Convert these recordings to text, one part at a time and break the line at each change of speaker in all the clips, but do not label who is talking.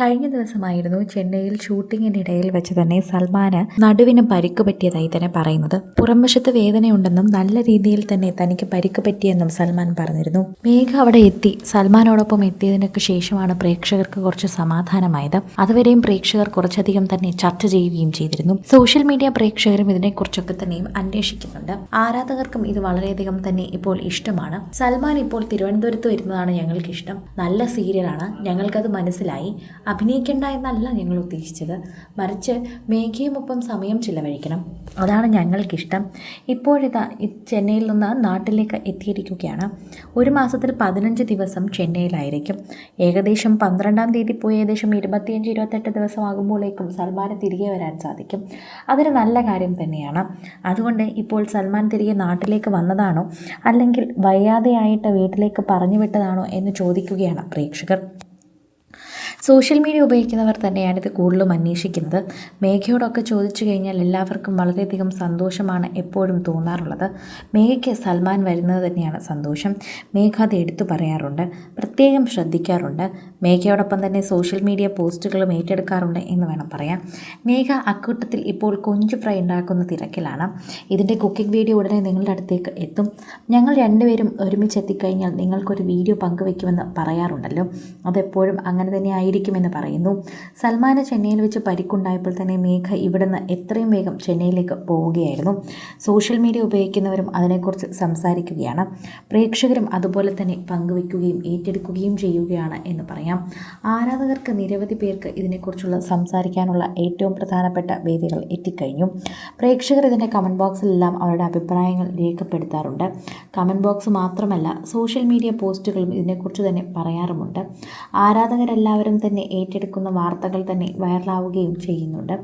കഴിഞ്ഞ ദിവസമായിരുന്നു ചെന്നൈയിൽ ഷൂട്ടിങ്ങിനിടയിൽ വെച്ച് തന്നെ സൽമാന് നടുവിന് പരിക്ക് പറ്റിയതായി തന്നെ പറയുന്നത്. പുറംവശത്ത് വേദനയുണ്ടെന്നും നല്ല രീതിയിൽ തന്നെ തനിക്ക് പരിക്ക് പറ്റിയെന്നും സൽമാൻ പറഞ്ഞിരുന്നു. മേഘ അവിടെ എത്തി. സൽമാനോടൊപ്പം എത്തിയതിനൊക്കെ ശേഷമാണ് പ്രേക്ഷകർക്ക് കുറച്ച് സമാധാനമായത്. അതുവരെയും പ്രേക്ഷകർ കുറച്ചധികം തന്നെ ചർച്ച ചെയ്യുകയും ചെയ്തിരുന്നു. സോഷ്യൽ മീഡിയ പ്രേക്ഷകരും ഇതിനെക്കുറിച്ചൊക്കെ തന്നെയും അന്വേഷിക്കുന്നുണ്ട്. ആരാധകർക്കും ഇത് വളരെയധികം തന്നെ ഇപ്പോൾ ഇഷ്ടമാണ്. സൽമാൻ ഇപ്പോൾ തിരുവനന്തപുരത്ത് വരുന്നതാണ് ഞങ്ങൾക്ക് ഇഷ്ടം നല്ല സീരിയലാണ്. ഞങ്ങൾക്കത് മനസ്സിലായി. അഭിനയിക്കേണ്ട എന്നല്ല ഞങ്ങൾ ഉദ്ദേശിച്ചത്. മറിച്ച് മേഘയുമൊപ്പം സമയം ചിലവഴിക്കണം. അതാണ് ഞങ്ങൾക്കിഷ്ടം. ഇപ്പോഴിതാ ചെന്നൈയിൽ നിന്ന് നാട്ടിലേക്ക് എത്തിയിരിക്കുകയാണ്. ഒരു മാസത്തിൽ പതിനഞ്ച് ദിവസം ചെന്നൈയിലായിരിക്കും. ഏകദേശം പന്ത്രണ്ടാം തീയതി പോയി ഏകദേശം ഇരുപത്തിയഞ്ച് ഇരുപത്തെട്ട് ദിവസമാകുമ്പോഴേക്കും സൽമാന് തിരികെ വരാൻ സാധിക്കും. അതൊരു നല്ല കാര്യം തന്നെയാണ്. അതുകൊണ്ട് ഇപ്പോൾ സൽമാൻ തിരികെ നാട്ടിലേക്ക് വന്നതാണോ അല്ലെങ്കിൽ വയ്യാതെയായിട്ട് വീട്ടിലേക്ക് പറഞ്ഞു വിട്ടതാണോ എന്ന് ചോദിക്കുകയാണ് പ്രേക്ഷകർ. സോഷ്യൽ മീഡിയ ഉപയോഗിക്കുന്നവർ തന്നെയാണ് ഇത് കൂടുതലും അന്വേഷിക്കുന്നത്. മേഘയോടൊക്കെ ചോദിച്ചു കഴിഞ്ഞാൽ എല്ലാവർക്കും വളരെയധികം സന്തോഷമാണ് എപ്പോഴും തോന്നാറുള്ളത്. മേഘയ്ക്ക് സൽമാൻ വരുന്നത് തന്നെയാണ് സന്തോഷം. മേഘ അത് എടുത്തു പറയാറുണ്ട്. പ്രത്യേകം ശ്രദ്ധിക്കാറുണ്ട്. മേഘയോടൊപ്പം തന്നെ സോഷ്യൽ മീഡിയ പോസ്റ്റുകളും ഏറ്റെടുക്കാറുണ്ട് എന്ന് വേണം പറയാം മേഘ അക്കൂട്ടത്തിൽ ഇപ്പോൾ കൊഞ്ചു ഫ്രൈ ഉണ്ടാക്കുന്ന തിരക്കിലാണ്. ഇതിന്റെ കുക്കിംഗ് വീഡിയോ ഉടനെ നിങ്ങളുടെ അടുത്തേക്ക് എത്തും. ഞങ്ങൾ രണ്ടുപേരും ഒരുമിച്ച് എത്തിക്കഴിഞ്ഞാൽ നിങ്ങൾക്കൊരു വീഡിയോ പങ്കുവെക്കുമെന്ന് പറയാറുണ്ടല്ലോ. അതെപ്പോഴും അങ്ങനെ തന്നെ ആയിരിക്കുമെന്ന് പറയുന്നു. സൽമാന് ചെന്നൈയിൽ വെച്ച് പരിക്കുണ്ടായപ്പോൾ തന്നെ മേഘ ഇവിടുന്ന് എത്രയും വേഗം ചെന്നൈയിലേക്ക് പോവുകയായിരുന്നു. സോഷ്യൽ മീഡിയ ഉപയോഗിക്കുന്നവരും അതിനെക്കുറിച്ച് സംസാരിക്കുകയാണ്. പ്രേക്ഷകരും അതുപോലെ തന്നെ പങ്കുവയ്ക്കുകയും ഏറ്റെടുക്കുകയും ചെയ്യുകയാണ് എന്ന് പറയാം. ആരാധകർക്ക് നിരവധി പേർക്ക് ഇതിനെക്കുറിച്ചുള്ള സംസാരിക്കാനുള്ള ഏറ്റവും പ്രധാനപ്പെട്ട വേദികൾ എത്തിക്കഴിഞ്ഞു. പ്രേക്ഷകർ ഇതിന്റെ കമന്റ് ബോക്സിലെല്ലാം അവരുടെ അഭിപ്രായങ്ങൾ രേഖപ്പെടുത്താറുണ്ട്. കമന്റ് ബോക്സ് മാത്രമല്ല സോഷ്യൽ മീഡിയ പോസ്റ്റുകളും ഇതിനെക്കുറിച്ച് തന്നെ പറയാറുമുണ്ട്. ആരാധകരെല്ലാവരും തന്നെ ഏറ്റെടുക്കുന്ന വാർത്തകൾ തന്നെ വൈറലാവുകയും ചെയ്യുന്നുണ്ട്.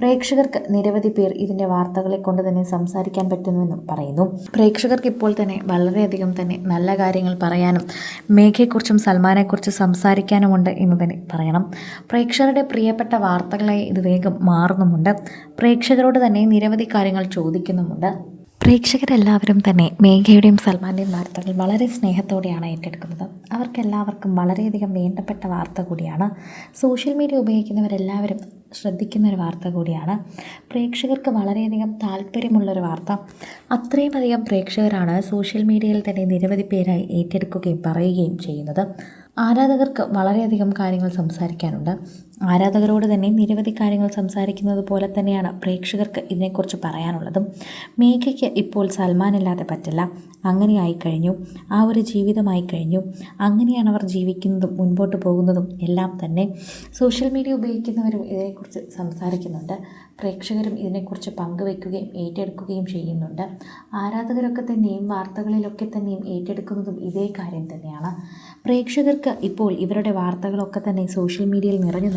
പ്രേക്ഷകർക്ക് നിരവധി പേർ ഇതിന്റെ വാർത്തകളെ കൊണ്ട് തന്നെ സംസാരിക്കാൻ പറ്റുന്നുവെന്നും പറയുന്നു. പ്രേക്ഷകർക്ക് ഇപ്പോൾ തന്നെ വളരെയധികം തന്നെ നല്ല കാര്യങ്ങൾ പറയാനും മേഘയെക്കുറിച്ചും സൽമാനെക്കുറിച്ചും സംസാരിക്കാനുമുണ്ട് എന്ന് തന്നെ പറയണം. പ്രേക്ഷകരുടെ പ്രിയപ്പെട്ട വാർത്തകളായി ഇത് വേഗം മാറുന്നുമുണ്ട്. പ്രേക്ഷകരോട് തന്നെ നിരവധി കാര്യങ്ങൾ ചോദിക്കുന്നുമുണ്ട്. പ്രേക്ഷകരെല്ലാവരും തന്നെ മേഘയുടെയും സൽമാന്റെയും വാർത്തകൾ വളരെ സ്നേഹത്തോടെയാണ് ഏറ്റെടുക്കുന്നത്. അവർക്കെല്ലാവർക്കും വളരെയധികം വേണ്ടപ്പെട്ട വാർത്ത കൂടിയാണ്. സോഷ്യൽ മീഡിയ ഉപയോഗിക്കുന്നവരെല്ലാവരും ശ്രദ്ധിക്കുന്ന ഒരു വാർത്ത കൂടിയാണ്. പ്രേക്ഷകർക്ക് വളരെയധികം താല്പര്യമുള്ളൊരു വാർത്ത. അത്രയും അധികം പ്രേക്ഷകരാണ് സോഷ്യൽ മീഡിയയിൽ തന്നെ നിരവധി പേരായി ഏറ്റെടുക്കുകയും പറയുകയും ചെയ്യുന്നത്. ആരാധകർക്ക് വളരെയധികം കാര്യങ്ങൾ സംസാരിക്കാനുണ്ട്. ആരാധകരോട് തന്നെ നിരവധി കാര്യങ്ങൾ സംസാരിക്കുന്നത് പോലെ തന്നെയാണ് പ്രേക്ഷകർക്ക് ഇതിനെക്കുറിച്ച് പറയാനുള്ളതും. മേഘയ്ക്ക് ഇപ്പോൾ സൽമാൻ ഇല്ലാതെ പറ്റില്ല. അങ്ങനെയായി കഴിഞ്ഞു. ആ ഒരു ജീവിതമായി കഴിഞ്ഞു. അങ്ങനെയാണ് അവർ ജീവിക്കുന്നതും മുൻപോട്ട് പോകുന്നതും എല്ലാം തന്നെ സോഷ്യൽ മീഡിയ ഉപയോഗിക്കുന്നവരും ഇതിനെക്കുറിച്ച് സംസാരിക്കുന്നുണ്ട്. പ്രേക്ഷകരും ഇതിനെക്കുറിച്ച് പങ്കുവെക്കുകയും ഏറ്റെടുക്കുകയും ചെയ്യുന്നുണ്ട്. ആരാധകരൊക്കെ തന്നെയും വാർത്തകളിലൊക്കെ തന്നെയും ഏറ്റെടുക്കുന്നതും ഇതേ കാര്യം തന്നെയാണ്. പ്രേക്ഷകർക്ക് ഇപ്പോൾ ഇവരുടെ വാർത്തകളൊക്കെ തന്നെ സോഷ്യൽ മീഡിയയിൽ നിറഞ്ഞു